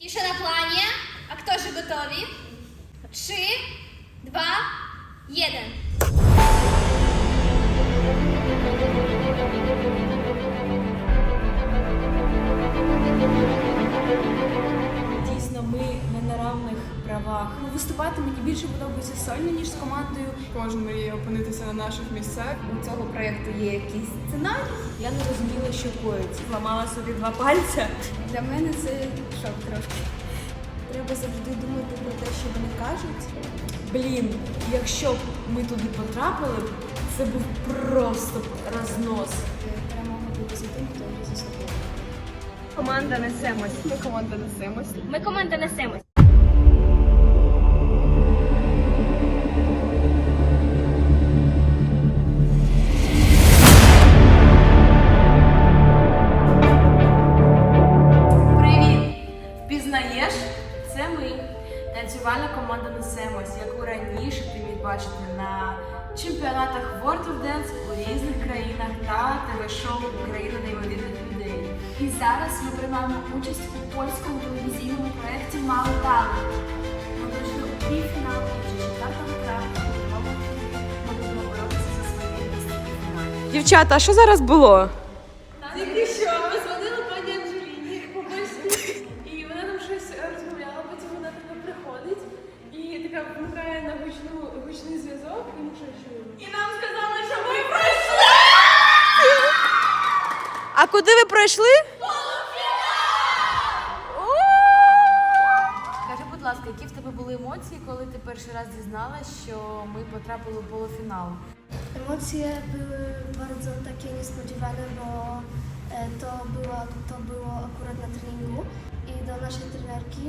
Тише на плані. А хто ж готові? Три, два, один. Не на равних правах. Ну, Виступати мені більше подобається сольно, ніж з командою. Кожен мріє опинитися на наших місцях. У цього проєкту є якийсь сценарій. Я не розуміла, що коїться. Зламала собі два пальця. Для мене це шок трошки. Треба завжди думати про те, що вони кажуть. Блін, якщо б ми туди потрапили, це був просто рознос. Команда несемось. Ми команда несемось. Ми команда несемось. Дівчата, а що зараз було? Тільки що позвонила пані Анжеліні по-польськи, і вона нам щось розмовляла, потім вона така приходить і така вмикає на гучну, гучний зв'язок, і ми щось чуємо. І нам сказали, що ми пройшли! А куди ви пройшли? Скажи, будь ласка, які в тебе були емоції, коли ти перший раз дізналась, що ми потрапили в полуфінал? Emocje były bardzo takie niespodziewane, bo e, to, była, to było akurat na treningu i do naszej trenerki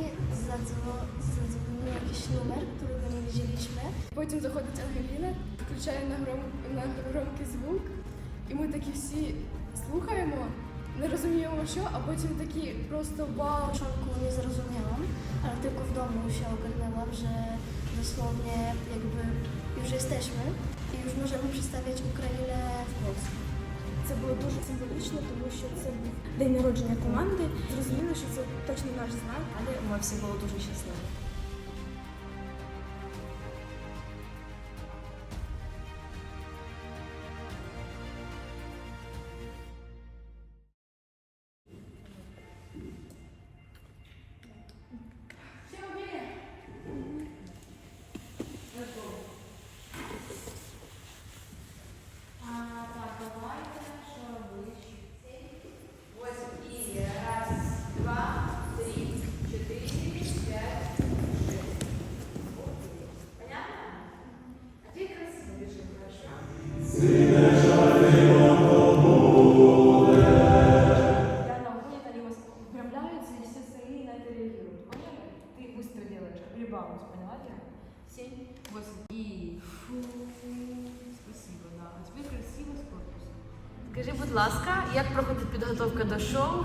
zadzwo- zadzwonił jakiś numer, którego nie wiedzieliśmy. Потім заходить Ангеліна, включає на, гром, на громкий звук, і ми такі всі слухаємо, не розуміємо що, а потім такі просто Na вау. początku nie zrozumiałam, ale tylko w domu się ogarnęłam, że dosłownie jakby już jesteśmy i już możemy przedstawiać Ukrainę w Polsce. Це було дуже символічно, тому що це був день народження команди. Зрозуміло, що це точно наш знак. Але ми всі були дуже щасливі.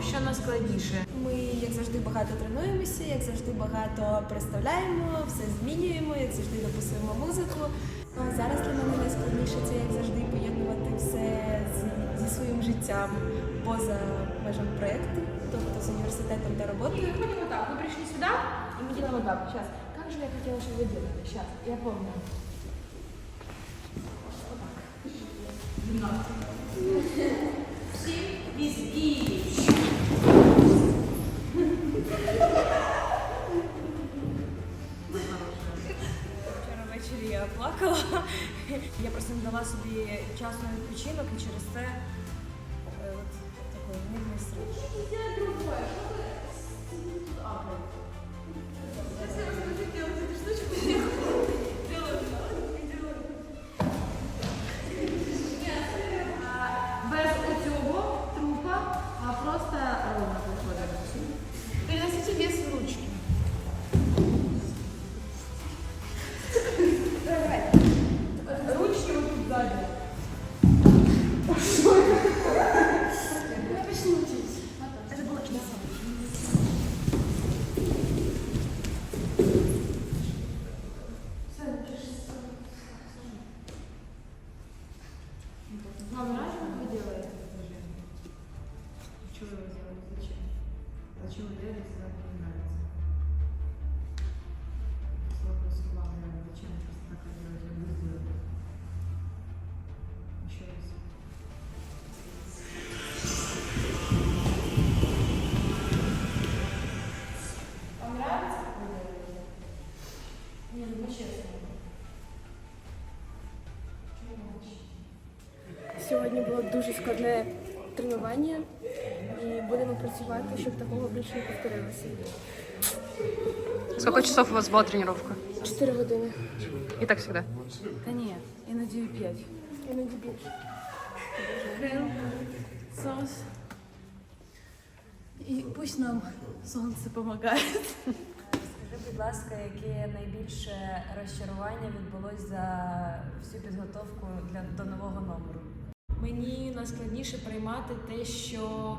Що найскладніше? Ми, як завжди, багато тренуємося, як завжди, багато представляємо, все змінюємо, як завжди дописуємо музику. А зараз для мене найскладніше це як завжди поєднувати все з- зі своїм життям поза межами проєкту, тобто з університетом та роботою. Делаем вот так. Вы пришли сюда, и мы делаем вот так. Сейчас. Как же я хотела, чтобы вы делали? Сейчас. Я помню. Вот так. Семь, восемь Собі часу на відпочинок і через це е, такий мирний стрес. Сьогодні було дуже складне тренування і будемо працювати, щоб такого більше не повторилося. Сколько часов у вас была тренировка? Чотири години. И так всегда. Та ні, іноді п'ять. Іноді більше. Сос. І пусть нам сонце допомагає. Скажи, будь ласка, яке найбільше розчарування відбулось за всю підготовку для до нового номеру? Мені найскладніше приймати те, що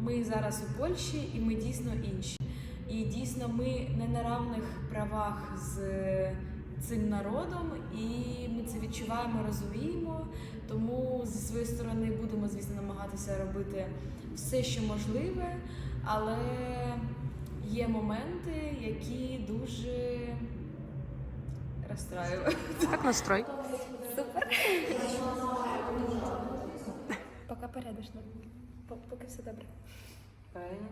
ми зараз у Польщі і ми дійсно інші. І дійсно ми не на равних правах з цим народом, і ми це відчуваємо, розуміємо. Тому зі своєї сторони будемо, звісно, намагатися робити все, що можливе, але є моменти, які дуже розстраюють. Как настрой? Поки порядочно. Поки все добре. Правильно.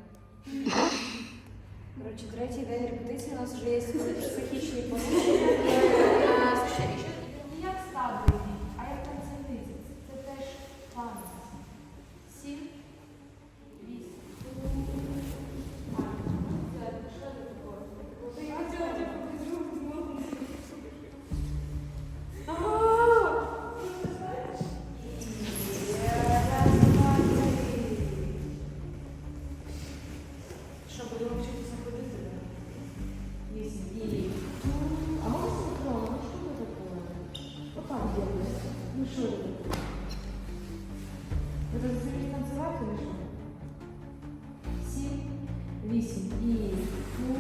Коротше, третій день репетиції у нас вже є психічні порушення. Що це? Ви тут зробили танцювати чи що? Сім, вісім. І... Ну...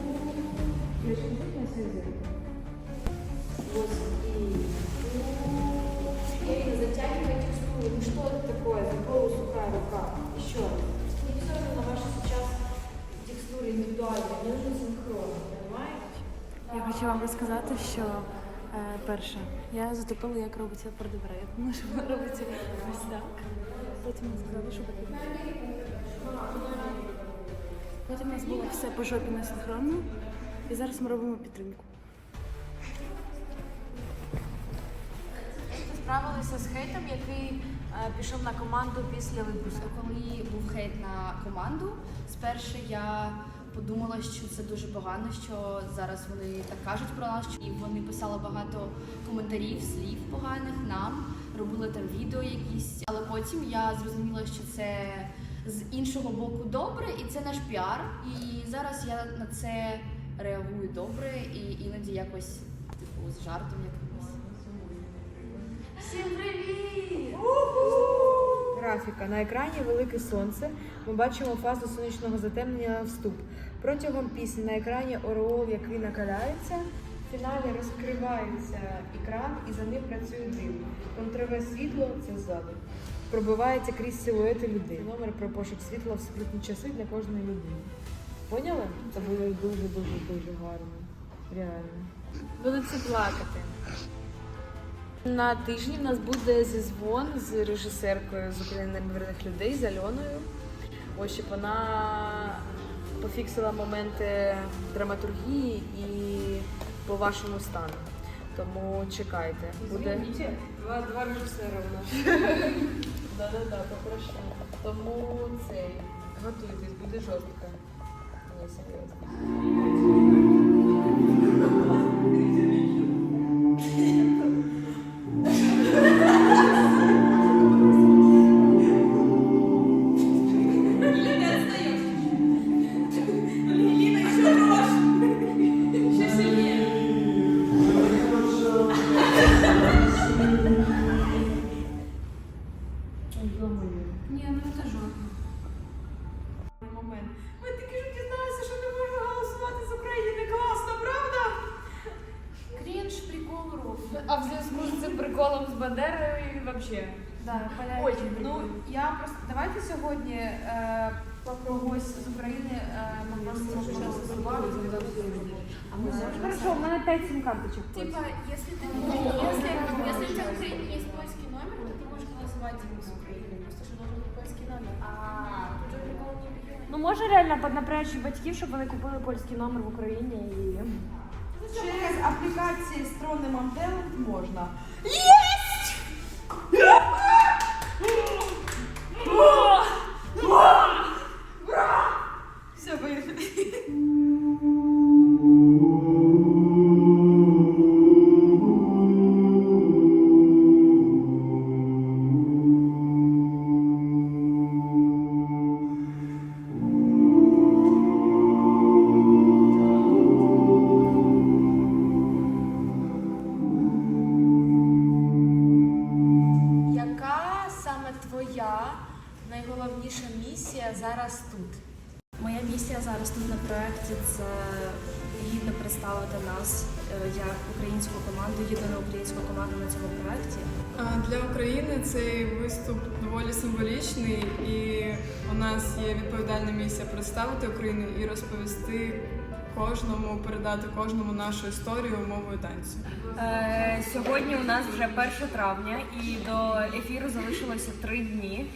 Юрочка, будь на свою зірку. Восемь. И... Ирина, затягивай текстуру. Ну что это такое? Это полусухая рука. Еще раз. Не все равно ваша сейчас текстура индивидуальная. Мне нужен синхрон, понимаете? Я хочу вам розказати, що е, перше, я затопила, як робиться продевре. Я думала, що воно робиться ось так. Потім мені сказали, що потрібно. Потім у нас було все по жопі не синхронно. І зараз ми робимо підтримку. Справилися з хейтом, який е, пішов на команду після випуску. Коли був хейт на команду, спершу я подумала, що це дуже погано, що зараз вони так кажуть про нас. І вони писали багато коментарів, слів поганих нам, робили там відео якісь. Але потім я зрозуміла, що це з іншого боку добре, і це наш піар. І зараз я на це реагую добре і іноді якось типу з жартом якимось. Графіка. На екрані велике сонце. Ми бачимо фазу сонячного затемнення на вступ. Протягом пісні на екрані ореол, який накаляється. В фіналі розкривається екран і за ним працює дим. Контрове світло це ззаду. Пробивається крізь силуети людей. Номер про пошук світла в скрутні часи для кожної людини. Поняли? Це буде дуже дуже гарно. Реально. Будете плакати. На тижні в нас буде зізвон з режисеркою з України неймовірних людей з Альоною. Ось щоб вона пофіксила моменти драматургії і по вашому стану. Тому чекайте. Буде два, два режисера у нас. Да-да-да, попрошу. Тому цей готуйтесь, буде жорстко. Ні, серйозно. взагалі. Да, Ой, ну я просто давайте сьогодні е, про когось з України е, ми просто голосувати. А ми Хорошо, у мене 5 сім карточок. Типа, если ты, если, если у тебя в Украине есть польский номер, то ты можешь голосовать с Украины, просто что должен быть польский номер. А, тут же прикол не в регионе. Ну може реально поднапрячь батьків, щоб вони купили польський номер в Україні і. Через аплікації з тронним Антел можна. Whoa! Whoa! найголовніша місія зараз тут? Моя місія зараз тут на проєкті це гідно представити нас е, як українську команду, єдину українську команду на цьому проєкті. Для України цей виступ доволі символічний, і у нас є відповідальна місія представити Україну і розповісти. Кожному передати кожному нашу історію мовою танцю е, сьогодні. У нас вже 1 травня, і до ефіру залишилося три дні.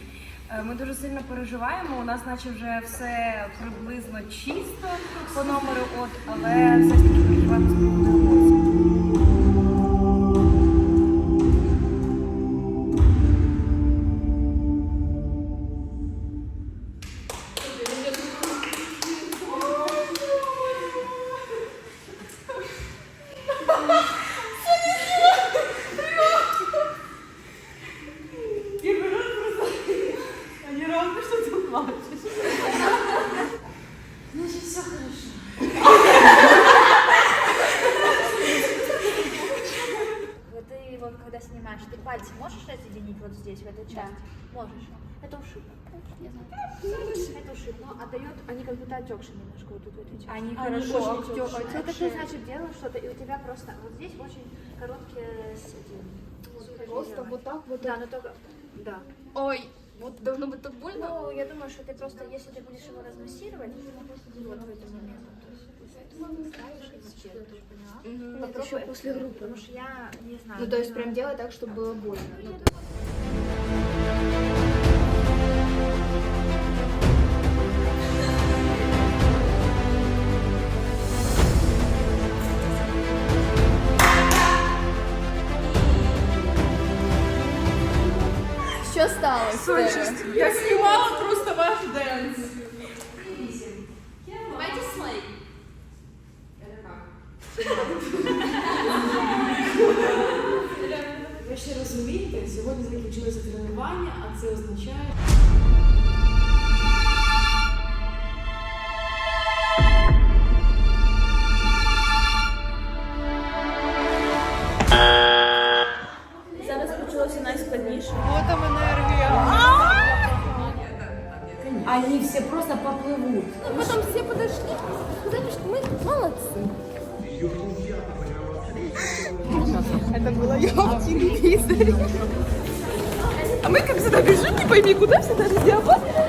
Е, Ми дуже сильно переживаємо. У нас, наче вже все приблизно чисто по номеру, от, але все ж таки переживаємо з Знаю. Но отдает, они как будто отекшие немножко вот тут в этой части. Они хорошо отекшие. Это ты, значит, делаешь что-то, и у тебя просто вот здесь очень короткие с этим. Просто вот так вот? Да, но только, да. Ой, вот должно быть так больно. Ну, я думаю, что ты просто, если ты будешь его размассировать, вот в этот момент, то есть ставишь и еще после группы. Потому что я не знаю. Ну, то есть прям делай так, чтобы было больно. Я снімала просто ваш денс. Давайте слей. Ви ще розумієте, сьогодні закінчилося тренування, а це означає. А мы как всегда бежим, не пойми куда, всегда везде опасно.